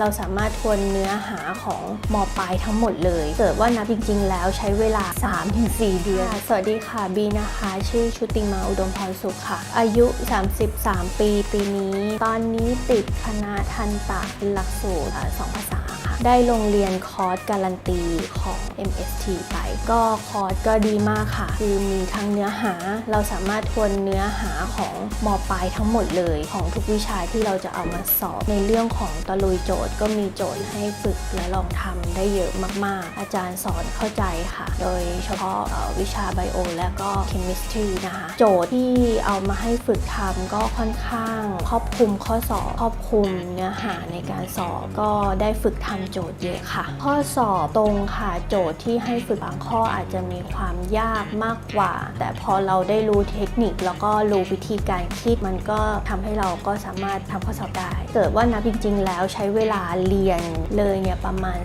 เราสามารถทวนเนื้อหาของมปลายทั้งหมดเลย เกิดว่านับจริง ๆ แล้วใช้เวลา 3-4 เดือน สวัสดีค่ะบีนะคะ ชื่อชุติมาอุดมพรสุขค่ะ อายุ 33 ปี ปีนี้ ตอนนี้ติดคณะทันตะเป็นหลักสูตรอ่าสองภาษาค่ะ ได้ลงเรียนคอร์สการันตีของ MST ไป ก็คอร์สก็ดีมากค่ะ คือมีทั้งเนื้อหา เราสามารถทวนเนื้อหาของมปลายทั้งหมดเลยของทุกวิชาที่เราจะเอามาสอบ ในเรื่องของตะลุยโจทย์ ก็มีโจทย์ให้ฝึกและลองทำได้เยอะมากๆ อาจารย์สอนเข้าใจค่ะ โดยเฉพาะวิชาไบโอและก็เคมิสตรีนะคะ โจทย์ที่เอามาให้ฝึกทำก็ค่อนข้าง ครอบคลุมข้อสอบ ครอบคลุมเนื้อหาในการสอบก็ได้ฝึกทำโจทย์เยอะค่ะ ข้อสอบตรงค่ะโจทย์ที่ให้ฝึกบางข้ออาจจะมีความยากมากกว่า แต่พอเราได้รู้เทคนิคแล้วก็รู้วิธีการคิดมันก็ทำให้เราก็สามารถทำข้อสอบได้ เกิดว่านับจริง ๆ แล้วใช้เวลาเรียนเลยเนี่ยประมาณ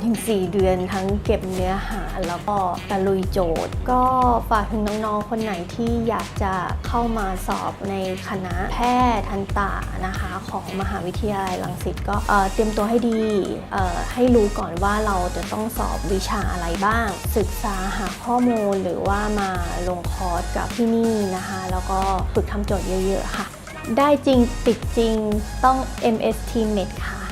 3-4 เดือนทั้งเก็บเนื้อหาแล้วก็ตะลุยโจทย์ ก็ฝากถึงน้องๆคนไหนที่อยากจะเข้ามาสอบในคณะแพทย์ทันตะนะคะ ของมหาวิทยาลัยรังสิตก็เอ่อเตรียมตัวให้ดีเอ่อให้รู้ก่อนว่าเราจะต้องสอบวิชาอะไรบ้าง ศึกษาหาข้อมูลหรือว่ามาลงคอร์สกับที่นี่นะคะ แล้วก็ฝึกทำโจทย์เยอะ ๆ ค่ะ ได้จริงติดจริงต้อง MST Med ค่ะ